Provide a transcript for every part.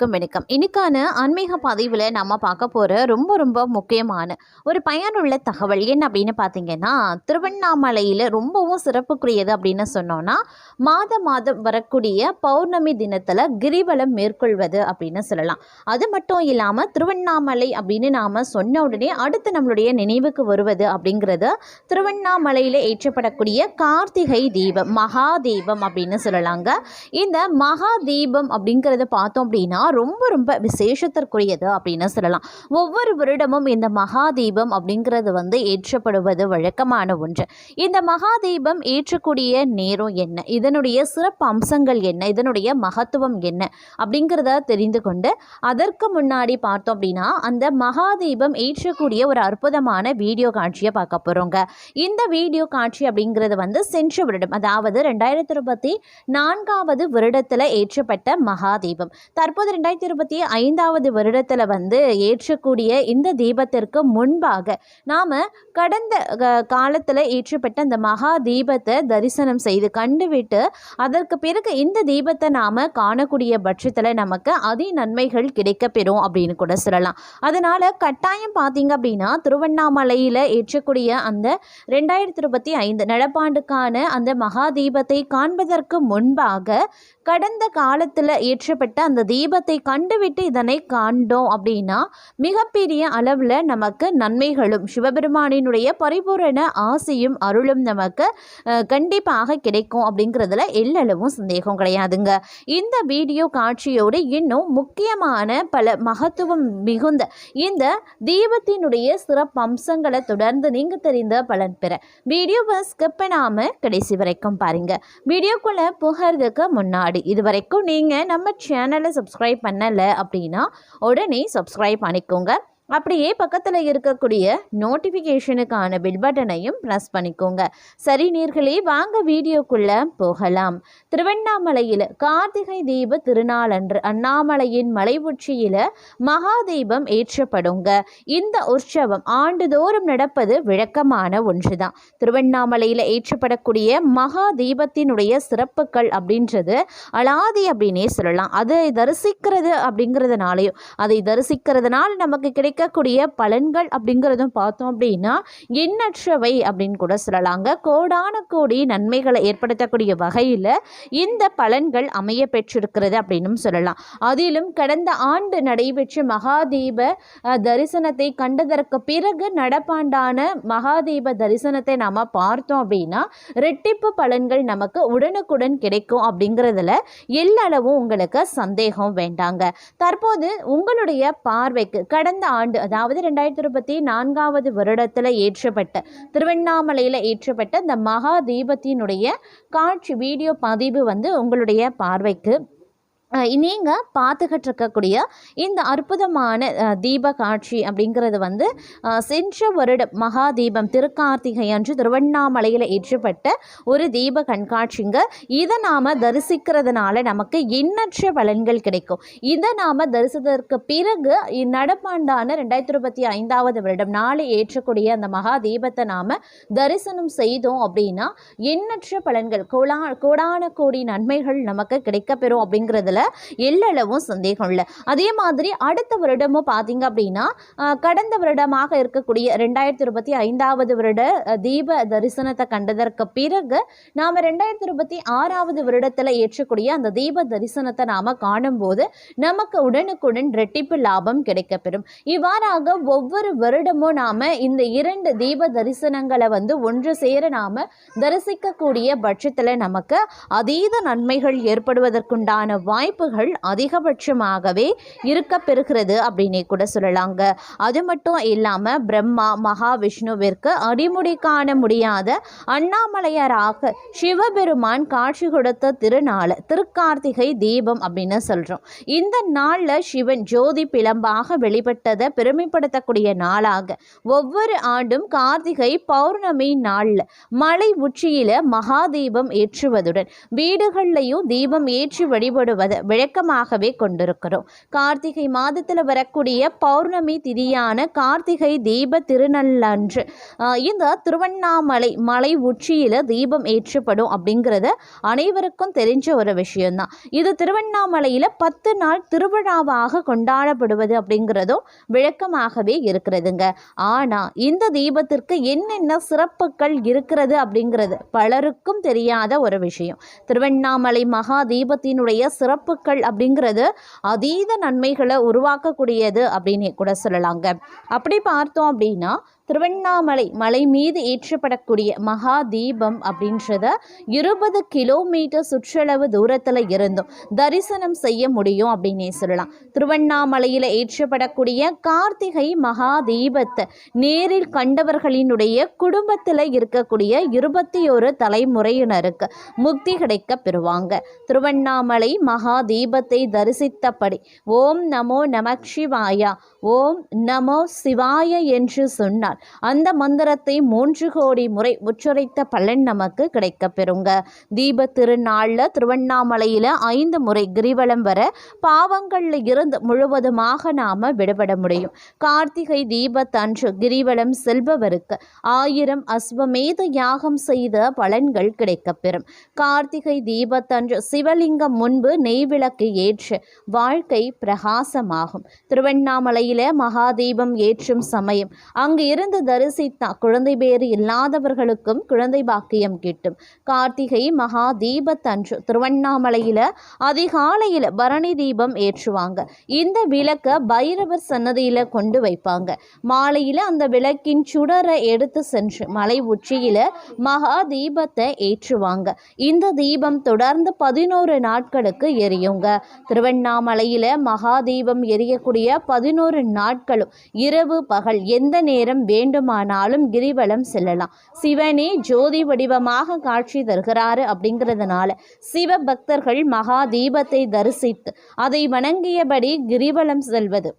அனைவருக்கும் வணக்கம். இன்னைக்கான ஆன்மீக பதிவில் நம்ம பார்க்க போகிற ரொம்ப ரொம்ப முக்கியமான ஒரு பயனுள்ள தகவல் என்ன அப்படின்னு பார்த்தீங்கன்னா திருவண்ணாமலையில் ரொம்பவும் சிறப்புக்குரியது அப்படின்னு சொன்னோன்னா மாதம் மாதம் வரக்கூடிய பௌர்ணமி தினத்தில் கிரிவலம் மேற்கொள்வது அப்படின்னு சொல்லலாம். அது மட்டும் இல்லாமல் திருவண்ணாமலை அப்படின்னு நாம் சொன்ன உடனே அடுத்து நம்மளுடைய நினைவுக்கு வருவது அப்படிங்கிறது திருவண்ணாமலையில் ஏற்றப்படக்கூடிய கார்த்திகை தீபம் மகா தீபம் அப்படின்னு சொல்லலாங்க. இந்த மகா தீபம் அப்படிங்கிறத பார்த்தோம் அப்படின்னா ரொம்ப ரொம்ப விசேஷத்திற்குரியது அப்படின்னு சொல்லலாம். ஒவ்வொரு வருடமும் இந்த மகாதீபம் அப்படிங்கிறது வந்து ஏற்றப்படுவது வழக்கமான ஒன்று. இந்த மகாதீபம் ஏற்றக்கூடிய நேரம் என்ன? இதனுடைய சிறப்பு அம்சங்கள் என்ன? இதனுடைய மகத்துவம் என்ன? அப்படிங்கிறத தெரிந்து கொண்டு அதற்கு முன்னாடி பார்த்தோம் அப்படின்னா அந்த மகாதீபம் ஏற்றக்கூடிய ஒரு அற்புதமான வீடியோ காட்சியை பார்க்க போகிறோங்க இந்த வீடியோ காட்சி அப்படிங்கிறது வந்து சென்ற வருடம் அதாவது ரெண்டாயிரத்தி இருபத்தி நான்காவது வருடத்தில் ஏற்றப்பட்ட மகாதீபம். தற்போது ரெண்டாயிரத்தி இருபத்தி ஐந்தாவது வருடத்தில் வந்து ஏற்றக்கூடிய இந்த தீபத்திற்கு முன்பாக நாம் கடந்த காலத்தில் ஏற்றப்பட்ட அந்த மகா தீபத்தை தரிசனம் செய்து கண்டுவிட்டு அதற்கு பிறகு இந்த தீபத்தை நாம் காணக்கூடிய பட்சத்தில் நமக்கு அதி நன்மைகள் கிடைக்கப்பெறும் அப்படின்னு கூட சொல்லலாம். அதனால் கட்டாயம் பார்த்தீங்க அப்படின்னா திருவண்ணாமலையில் ஏற்றக்கூடிய அந்த ரெண்டாயிரத்தி இருபத்தி ஐந்து நடப்பாண்டுக்கான அந்த மகா தீபத்தை காண்பதற்கு முன்பாக கடந்த காலத்தில் ஏற்றப்பட்ட அந்த தீபத்தை கண்டுவிட்டு இதனை காண்டோம் அப்படின்னா மிகப்பெரிய அளவில் நமக்கு நன்மைகளும் சிவபெருமானினுடைய பரிபூரண ஆசையும் அருளும் நமக்கு கண்டிப்பாக கிடைக்கும் அப்படிங்கிறதுல எல்லளவும் சந்தேகம் கிடையாதுங்க. இந்த வீடியோ காட்சியோடு இன்னும் முக்கியமான பல மகத்துவம் மிகுந்த இந்த தீபத்தினுடைய சிறப்பு அம்சங்களை தொடர்ந்து நீங்கள் தெரிந்த பலன் பெற வீடியோவை ஸ்கிப் பண்ணாமல் கடைசி வரைக்கும் பாருங்கள் வீடியோக்குள்ளே போகிறதுக்கு முன்னாடி இது வரைக்கும் நீங்கள் நம்ம சேனலை சப்ஸ்கிரைப் பண்ணலை அப்படின்னா உடனே சப்ஸ்கிரைப் பண்ணிக்கோங்க. அப்படியே பக்கத்தில் இருக்கக்கூடிய நோட்டிஃபிகேஷனுக்கான பில் பட்டனையும் ப்ரெஸ் பண்ணிக்கோங்க. சரி நீர்களே வாங்க வீடியோக்குள்ளே போகலாம். திருவண்ணாமலையில் கார்த்திகை தீப திருநாளன்று அண்ணாமலையின் மலை உச்சியில் மகாதீபம் ஏற்றப்படுங்க. இந்த உற்சவம் ஆண்டுதோறும் நடப்பது விளக்கமான ஒன்றுதான். திருவண்ணாமலையில் ஏற்றப்படக்கூடிய மகா தீபத்தினுடைய சிறப்புகள் அப்படின்றது அலாதி அப்படின்னே சொல்லலாம். அதை தரிசிக்கிறது அப்படிங்கிறதுனாலையும் அதை தரிசிக்கிறதுனால நமக்கு கிடைக்கக்கூடிய பலன்கள் அப்படிங்கிறதும் பார்த்தோம் அப்படின்னா எண்ணற்றவை அப்படின்னு கூட சொல்லலாங்க. கோடான கோடி நன்மைகளை ஏற்படுத்தக்கூடிய வகையில் இந்த பலன்கள் அமைய பெற்றிருக்கிறது அப்படின்னும் சொல்லலாம். அதிலும் கடந்த ஆண்டு நடைபெற்ற மகாதீப தரிசனத்தை கண்டதற்கு பிறகு நடப்பாண்டான மகாதீப தரிசனத்தை நாம் பார்த்தோம் அப்படின்னா ரெட்டிப்பு பலன்கள் நமக்கு உடனுக்குடன் கிடைக்கும் அப்படிங்கிறதுல எல்லளவும் உங்களுக்கு சந்தேகம் வேண்டாங்க. தற்போது உங்களுடைய பார்வைக்கு கடந்த ஆண்டு அதாவது ரெண்டாயிரத்தி இருபத்தி நான்காவது வருடத்தில் ஏற்றப்பட்ட திருவண்ணாமலையில் ஏற்றப்பட்ட இந்த மகா தீபத்தினுடைய காட்சி வீடியோ பதிவு வந்து உங்களுடைய பார்வைக்கு நீங்கள் பார்த்துக்கிட்டு இருக்கக்கூடிய இந்த அற்புதமான தீப காட்சி அப்படிங்கிறது வந்து சென்ற வருடம் மகா தீபம் திருக்கார்த்திகை அன்று திருவண்ணாமலையில் ஏற்றப்பட்ட ஒரு தீப கண்காட்சிங்க. இதை நாம் தரிசிக்கிறதுனால நமக்கு எண்ணற்ற பலன்கள் கிடைக்கும். இதை நாம் தரிசித்ததற்கு பிறகு நடப்பாண்டான ரெண்டாயிரத்தி இருபத்தி ஐந்தாவது வருடம் நாளை ஏற்றக்கூடிய அந்த மகா தீபத்தை நாம் தரிசனம் செய்தோம் அப்படின்னா எண்ணற்ற பலன்கள் கோலா கோடான கோடி நன்மைகள் நமக்கு கிடைக்கப்பெறும் அப்படிங்கிறதுல எல்லளவும் சந்தேகம் இல்லை. அதே மாதிரி அடுத்த வருடமும் பார்த்தீங்க அப்படின்னா கடந்த வருடமாக இருக்கக்கூடிய ரெண்டாயிரத்தி இருபத்தி ஐந்தாவது வருட தீப தரிசனத்தை கண்டதற்கு பிறகு நாம் ரெண்டாயிரத்தி இருபத்தி ஆறாவது வருடத்தில் ஏற்றக்கூடிய அந்த தீப தரிசனத்தை நாம் காணும்போது நமக்கு உடனுக்குடன் ரெட்டிப்பு லாபம் கிடைக்கப்பெறும். இவ்வாறாக ஒவ்வொரு வருடமும் நாம் இந்த இரண்டு தீப தரிசனங்களை வந்து ஒன்று சேர நாம் தரிசிக்கக்கூடிய பட்சத்தில் நமக்கு அதீத நன்மைகள் ஏற்படுவதற்குண்டான வாய்ப்புகள் அதிகபட்சமாகவே இருக்க பெறுகிறது அப்படின்னே கூட சொல்லலாங்க. அது மட்டும் இல்லாமல் பிரம்மா மகாவிஷ்ணுவிற்கு அடிமுடி காண முடியாத அண்ணாமலையராக சிவபெருமான் காட்சி கொடுத்த திருநாள் திருக்கார்த்திகை தீபம் அப்படின்னு சொல்கிறோம் இந்த நாளில் சிவன் ஜோதி பிளம்பாக வெளிப்பட்டதை பெருமைப்படுத்தக்கூடிய நாளாக ஒவ்வொரு ஆண்டும் கார்த்திகை பௌர்ணமி நாளில் மலை உச்சியில் மகாதீபம் ஏற்றுவதுடன் வீடுகள்லையும் தீபம் ஏற்றி வழிபடுவது விளக்கமாகவே கொண்டிருக்கிறோம். கார்த்திகை மாதத்தில் வரக்கூடிய பௌர்ணமி திதியான கார்த்திகை தீப திருநள்ளன்று இந்த திருவண்ணாமலை மலை உச்சியில் தீபம் ஏற்றப்படும் அப்படிங்கிறது அனைவருக்கும் தெரிஞ்ச ஒரு விஷயம்தான். இது திருவண்ணாமலையில் பத்து நாள் திருவிழாவாக கொண்டாடப்படுவது அப்படிங்கிறதும் விளக்கமாகவே இருக்கிறதுங்க. ஆனால் இந்த தீபத்திற்கு என்னென்ன சிறப்புகள் இருக்கிறது அப்படிங்கிறது பலருக்கும் தெரியாத ஒரு விஷயம். திருவண்ணாமலை மகா தீபத்தினுடைய சிறப்பு சிறப்புகள் அப்படிங்கிறது அதீத நன்மைகளை உருவாக்கக்கூடியது அப்படின்னு கூட சொல்லலாங்க. அப்படி பார்த்தோம் அப்படின்னா திருவண்ணாமலை மலை மீது ஏற்றப்படக்கூடிய மகா தீபம் அப்படின்றத இருபது கிலோமீட்டர் சுற்றளவு தூரத்தில் இருந்தும் தரிசனம் செய்ய முடியும் அப்படின்னே சொல்லலாம். திருவண்ணாமலையில் ஏற்றப்படக்கூடிய கார்த்திகை மகா தீபத்தை நேரில் கண்டவர்களினுடைய குடும்பத்தில் இருக்கக்கூடிய இருபத்தி ஒரு தலைமுறையினருக்கு முக்தி கிடைக்க பெறுவாங்க. திருவண்ணாமலை மகா தீபத்தை தரிசித்தபடி ஓம் நமோ நமச்சிவாயா ஓம் நமோ சிவாய என்று சொன்னால் அந்த மந்திரத்தை மூன்று கோடி முறை உச்சரித்த பலன் நமக்கு கிடைக்க பெறுங்க தீப திருநாளில் திருவண்ணாமலையில் ஐந்து முறை கிரிவலம் வர பாவங்களில் இருந்து முழுவதுமாக நாம் விடுபட முடியும். கார்த்திகை தீபத்தன்று கிரிவலம் செல்பவருக்கு ஆயிரம் அஸ்வமேத யாகம் செய்த பலன்கள் கிடைக்கப்பெறும். கார்த்திகை தீபத்தன்று சிவலிங்கம் முன்பு நெய்விளக்கு ஏற்று வாழ்க்கை பிரகாசமாகும். திருவண்ணாமலையில மகாதீபம் ஏற்றும் சமயம் அங்கு இருந்து தரிசித்தா குழந்தை பேறு இல்லாதவர்களுக்கும் குழந்தை பாக்கியம் கிட்டும். கார்த்திகை மகா தீபத்தன்று திருவண்ணாமலையில் அதிகாலையில் பரணி தீபம் ஏற்றுவாங்க. இந்த விளக்க பைரவர் சன்னதியில் கொண்டு வைப்பாங்க. மாலையில அந்த விளக்கின் சுடரை எடுத்து சென்று மலை உச்சியில மகா தீபத்தை ஏற்றுவாங்க. இந்த தீபம் தொடர்ந்து பதினோரு நாட்களுக்கு எரியுங்க. திருவண்ணாமலையில மகா தீபம் எரியக்கூடிய பதினோரு நாட்களும் இரவு பகல் எந்த நேரம் வேண்டுமானாலும் கிரிவலம் செல்லலாம். சிவனே ஜோதி வடிவமாக காட்சி தருகிறாரு அப்படிங்கிறதுனால சிவ பக்தர்கள் மகா தீபத்தை தரிசித்து அதை வணங்கியபடி கிரிவலம் செல்வது.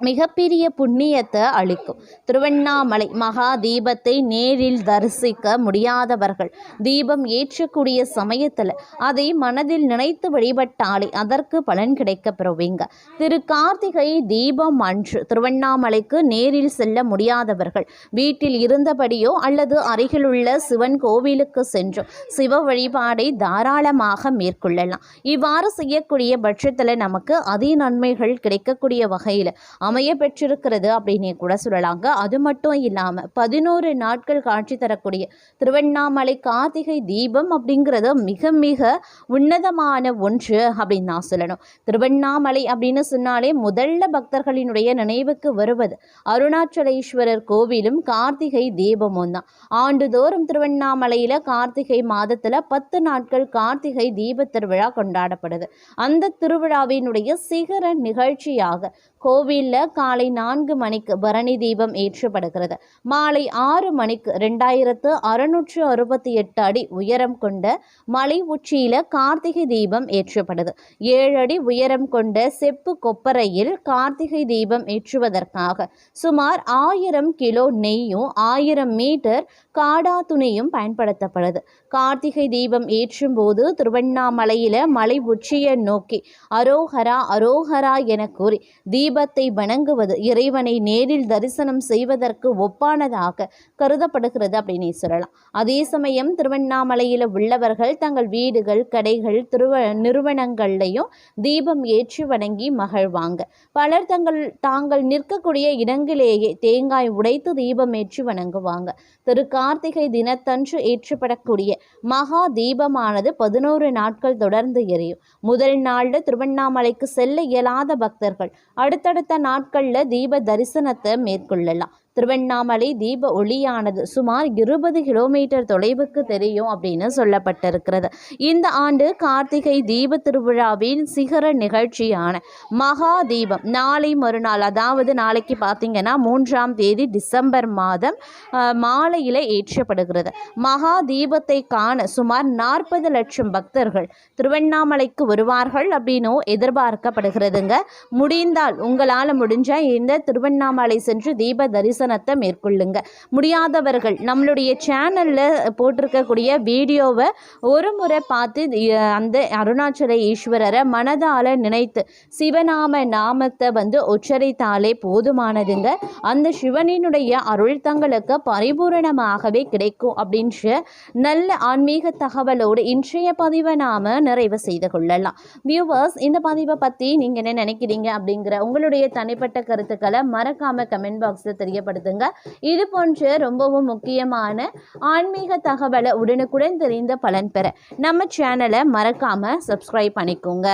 மிகப்பெரிய புண்ணியத்தை அளிக்கும். திருவண்ணாமலை மகா தீபத்தை நேரில் தரிசிக்க முடியாதவர்கள் தீபம் ஏற்றக்கூடிய சமயத்தில் அதை மனதில் நினைத்து வழிபட்டாலே அதற்கு பலன் கிடைக்க பெறுவீங்க. திரு கார்த்திகை தீபம் அன்று திருவண்ணாமலைக்கு நேரில் செல்ல முடியாதவர்கள் வீட்டில் இருந்தபடியோ அல்லது அருகிலுள்ள சிவன் கோவிலுக்கு சென்றோ சிவ வழிபாடை தாராளமாக மேற்கொள்ளலாம். இவ்வாறு செய்யக்கூடிய பட்சத்தில் நமக்கு அதி நன்மைகள் கிடைக்கக்கூடிய வகையில் அமைய பெற்றிருக்கிறது அப்படின்னே கூட சொல்லலாங்க. அது மட்டும் இல்லாமல் பதினோரு நாட்கள் காட்சி தரக்கூடிய திருவண்ணாமலை கார்த்திகை தீபம் அப்படிங்கிறது மிக மிக உன்னதமான ஒன்று அப்படின்னு நான் சொல்லணும். திருவண்ணாமலை அப்படின்னு சொன்னாலே முதல்ல பக்தர்களினுடைய நினைவுக்கு வருவது அருணாச்சலேஸ்வரர் கோவிலும் கார்த்திகை தீபமும் தான். ஆண்டுதோறும் திருவண்ணாமலையில் கார்த்திகை மாதத்தில் பத்து நாட்கள் கார்த்திகை தீப திருவிழா கொண்டாடப்படுது. அந்த திருவிழாவினுடைய சிகர நிகழ்ச்சியாக கோவிலில் காலை நான்கு மணிக்கு பரணி தீபம் ஏற்றப்படுகிறது. மாலை ஆறு மணிக்கு ரெண்டாயிரத்து அறுநூற்று அறுபத்தி எட்டு அடி உயரம் கொண்ட மலை உச்சியில் கார்த்திகை தீபம் ஏற்றப்படுது. ஏழு அடி உயரம் கொண்ட செப்பு கொப்பரையில் கார்த்திகை தீபம் ஏற்றுவதற்காக சுமார் ஆயிரம் கிலோ நெய்யும் ஆயிரம் மீட்டர் காடா துணியும் பயன்படுத்தப்படுது. கார்த்திகை தீபம் ஏற்றும் போது திருவண்ணாமலையில மலை உச்சியை நோக்கி அரோஹரா அரோஹரா என கூறி தீபத்தை வணங்குவது இறைவனை நேரில் தரிசனம் செய்வதற்கு ஒப்பானதாக கருதப்படுகிறது அப்படின்னு சொல்லலாம். அதே சமயம் திருவண்ணாமலையில் உள்ளவர்கள் தங்கள் வீடுகள் கடைகள் திருவ நிறுவனங்கள்லையும் தீபம் ஏற்றி வணங்கி மகிழ்வாங்க. பலர் தங்கள் தாங்கள் நிற்கக்கூடிய இடங்களிலேயே தேங்காய் உடைத்து தீபம் ஏற்றி வணங்குவாங்க. திரு கார்த்திகை தினத்தன்று ஏற்றப்படக்கூடிய மகா தீபமானது பதினோரு நாட்கள் தொடர்ந்து எரியும். முதல் நாளில் திருவண்ணாமலைக்கு செல்ல இயலாத பக்தர்கள் அடுத்தடுத்த நாள் நாட்களில் தீப தரிசனத்தை மேற்கொள்ளலாம். திருவண்ணாமலை தீப ஒளியானது சுமார் இருபது கிலோமீட்டர் தொலைவுக்கு தெரியும் அப்படின்னு சொல்லப்பட்டிருக்கிறது. இந்த ஆண்டு கார்த்திகை தீப திருவிழாவின் சிகர நிகழ்ச்சியான மகா தீபம் நாளை மறுநாள் அதாவது நாளைக்கு பார்த்தீங்கன்னா மூன்றாம் தேதி டிசம்பர் மாதம் மாலையில் ஏற்றப்படுகிறது. மகா தீபத்தை காண சுமார் நாற்பது லட்சம் பக்தர்கள் திருவண்ணாமலைக்கு வருவார்கள் அப்படின்னும் எதிர்பார்க்கப்படுகிறதுங்க. முடிந்தால் உங்களால் முடிஞ்ச இந்த திருவண்ணாமலை சென்று தீப தரிசனம் ஆசனத்தை மேற்கொள்ளுங்க. முடியாதவர்கள் நம்மளுடைய சேனலில் போட்டிருக்கக்கூடிய வீடியோவை ஒரு முறை பார்த்து அந்த அருணாச்சல ஈஸ்வரரை மனதால் நினைத்து சிவநாம நாமத்தை வந்து உச்சரித்தாலே போதுமானதுங்க. அந்த சிவனினுடைய அருள் தங்களுக்கு பரிபூரணமாகவே கிடைக்கும் அப்படின்ற நல்ல ஆன்மீக தகவலோடு இன்றைய பதிவை நாம் நிறைவு செய்து கொள்ளலாம். வியூவர்ஸ் இந்த பதிவை பற்றி நீங்கள் என்ன நினைக்கிறீங்க அப்படிங்கிற உங்களுடைய தனிப்பட்ட கருத்துக்களை மறக்காமல் கமெண்ட் பாக்ஸில் பயன்படுத்துங்க. இது போன்ற ரொம்பவும் முக்கியமான ஆன்மீக தகவலை உடனுக்குடன் தெரிந்த பலன் பெற நம்ம சேனலை மறக்காமல் சப்ஸ்கிரைப் பண்ணிக்கோங்க.